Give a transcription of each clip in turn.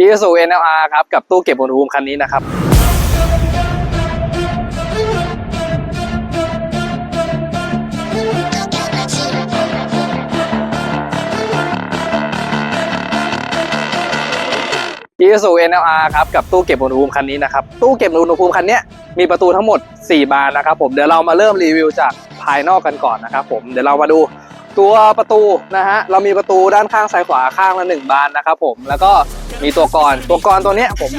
อีซู NLR ครับ กับตู้เก็บอุณหภูมิคันนี้นะครับ อีซู NLR ครับ กับตู้เก็บอุณหภูมิคันนี้นะครับ ตู้เก็บอุณหภูมิคันนี้มีประตูทั้งหมด 4 บานนะครับผม เดี๋ยวเรามาเริ่มรีวิวจากภายนอกกันก่อนนะครับผม เดี๋ยวเรามาดู ตัวประตูนะฮะเรามีประตูด้านข้างซ้ายขวาข้างละหนึ่งบานนะครับผมแล้วก็มีตัวกรตัวกรตัวเนี้ยผม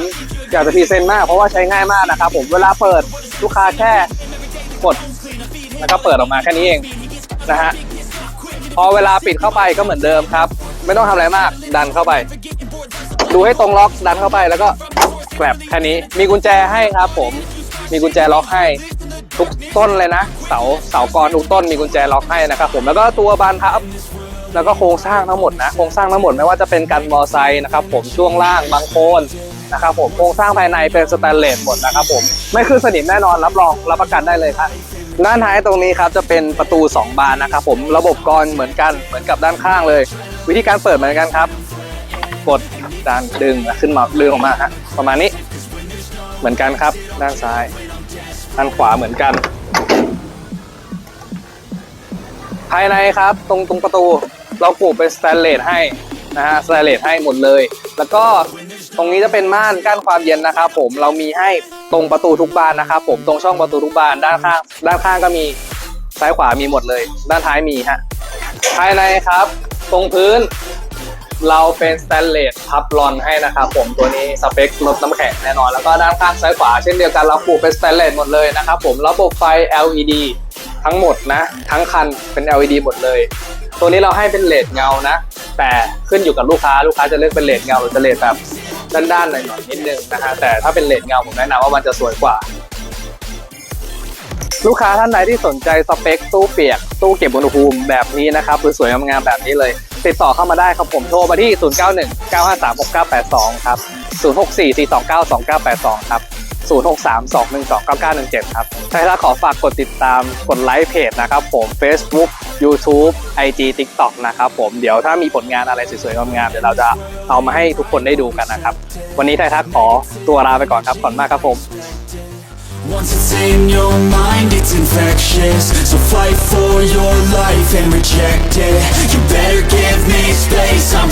อยากจะพรีเซนต์มากเพราะว่าใช้ง่ายมากนะครับผมเวลาเปิดลูกค้าแค่กดแล้วก็เปิดออกมาแค่นี้เองนะฮะพอเวลาปิดเข้าไปก็เหมือนเดิมครับ ไม่ต้องทำอะไรมากดันเข้าไป ดูให้ตรงล็อกดันเข้าไปแล้วก็แกลบแค่นี้ มีกุญแจให้ครับผมมีกุญแจล็อกให้ ทุกต้นเลยนะ เสาเสากรทุกต้นมีกุญแจล็อกให้นะครับผมแล้วก็ตัวบานพับแล้วก็โครงสร้างทั้งหมดนะโครงสร้างทั้งหมดไม่ว่าจะเป็นกันมอไซค์นะครับผมช่วงล่างบางโคนนะครับผมโครงสร้างภายในเป็นสแตนเลสหมดนะครับผมไม่ขึ้นสนิมแน่นอนรับรองรับประกันได้เลยครับด้านท้ายตรงนี้ครับจะเป็นประตู 2 บานนะครับผมระบบกรเหมือนกันเหมือนกับด้านข้างเลย วิธีการเปิดเหมือนกันครับ กดดันดึงขึ้นมาดึงออกมาฮะประมาณนี้ เหมือนกันครับด้านซ้าย ด้านขวาเหมือนกัน ภายในครับ ตรงตรงประตูเราปลูกเป็นสแตนเลสให้นะฮะสแตนเลสให้หมดเลย แล้วก็ตรงนี้จะเป็นม่านกั้นความเย็นนะครับผมเรามีให้ตรงประตูทุกบานนะครับผมตรงช่องประตูทุกบานด้านข้าง ด้านข้างก็มีซ้ายขวามีหมดเลย ด้านท้ายมีฮะภายในครับ ตรงพื้น เราเป็นสแตนเลสพับลอนให้นะครับผมตัวนี้สเปคลดน้ำแข็งแน่นอน แล้วก็ด้านข้างซ้ายขวาเช่นเดียวกันเราปลูกเป็นสแตนเลสหมดเลยนะครับผมระบบไฟ LED ทั้งหมดนะ ทั้งคันเป็น LED หมดเลย ตัวนี้เราให้เป็นเลดเงานะ แต่ขึ้นอยู่กับลูกค้าลูกค้าจะเลือกเป็นเลดเงาหรือจะเลดแบบด้านๆหน่อยๆนิดนึงนะฮะแต่ถ้าเป็นเลดเงาผมแนะนำว่ามันจะสวยกว่าลูกค้าท่านไหนที่สนใจสเปคตู้เปียก ตู้เก็บอุณหภูมิแบบนี้นะครับสวยๆงามๆแบบนี้เลย ติดต่อเข้ามาได้ครับผมโทรมาที่ 091 953 6982 ครับ 064 429 2982 ครับ 063 212 9917 ครับใครถ้าขอฝากกดติดตามกดไลค์เพจนะครับผม Facebook YouTube IG TikTok นะครับผมเดี๋ยวถ้ามีผลงานอะไรสวยๆงามๆเดี๋ยวเราจะเอามาให้ทุกคนได้ดูกันนะครับ วันนี้ไทยทักขอตัวลาไปก่อนครับขอบคุณมากครับผม Once it's in your mind, it's infectious So fight for your life and reject it You better give this place I'm